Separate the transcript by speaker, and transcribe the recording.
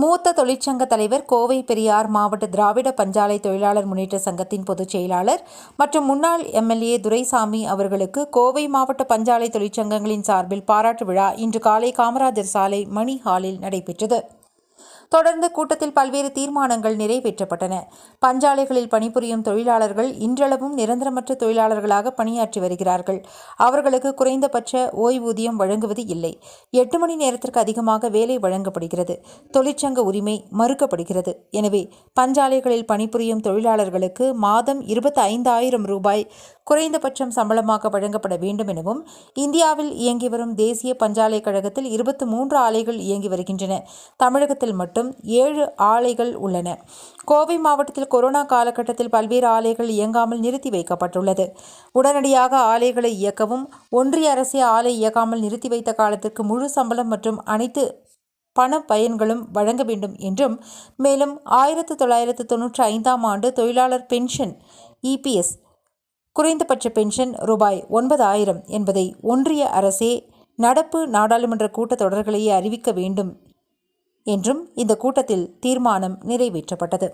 Speaker 1: மூத்த தொழிற்சங்க தலைவர் கோவை பெரியார் மாவட்ட திராவிட பஞ்சாலை தொழிலாளர் முன்னேற்ற சங்கத்தின் பொதுச் செயலாளர் மற்றும் முன்னாள் எம்எல்ஏ துரைசாமி அவர்களுக்கு கோவை மாவட்ட பஞ்சாலை தொழிற்சங்கங்களின் சார்பில் பாராட்டு விழா இன்று காலை காமராஜர் சாலை மணி ஹாலில் நடைபெற்றது. தொடர்ந்து கூட்டத்தில் பல்வேறு தீர்மானங்கள் நிறைவேற்றப்பட்டன. பஞ்சாலைகளில் பணிபுரியும் தொழிலாளர்கள் இன்றளவும் நிரந்தரமற்ற தொழிலாளர்களாக பணியாற்றி வருகிறார்கள். அவர்களுக்கு குறைந்தபட்ச ஓய்வூதியம் வழங்குவது இல்லை. எட்டு மணி நேரத்திற்கு அதிகமாக வேலை வழங்கப்படுகிறது. தொழிற்சங்க உரிமை மறுக்கப்படுகிறது. எனவே பஞ்சாலைகளில் பணிபுரியும் தொழிலாளர்களுக்கு மாதம் இருபத்தி ஐந்தாயிரம் ரூபாய் குறைந்தபட்சம் சம்பளமாக வழங்கப்பட வேண்டும் எனவும் இந்தியாவில் இயங்கி வரும் தேசிய பஞ்சாலை கழகத்தில் இருபத்தி மூன்று ஆலைகள் இயங்கி வருகின்றன. தமிழகத்தில் மட்டும் ஏழு ஆலைகள் உள்ளன. கோவை மாவட்டத்தில் கொரோனா காலகட்டத்தில் பல்வேறு ஆலைகள் இயங்காமல் நிறுத்தி வைக்கப்பட்டுள்ளது. உடனடியாக ஆலைகளை இயக்கவும் ஒன்றிய அரசே ஆலை இயக்காமல் நிறுத்தி வைத்த காலத்திற்கு முழு சம்பளம் மற்றும் அனைத்து பண பயன்களும் வழங்க வேண்டும் என்றும் மேலும் ஆயிரத்து தொள்ளாயிரத்து தொன்னூற்றி ஐந்தாம் ஆண்டு தொழிலாளர் பென்ஷன் இபிஎஸ் குறைந்தபட்ச பென்ஷன் ரூபாய் ஒன்பதாயிரம் என்பதை ஒன்றிய அரசே நடப்பு நாடாளுமன்ற கூட்டத்தொடர்களையே அறிவிக்க வேண்டும் என்றும் இந்த கூட்டத்தில் தீர்மானம் நிறைவேற்றப்பட்டது.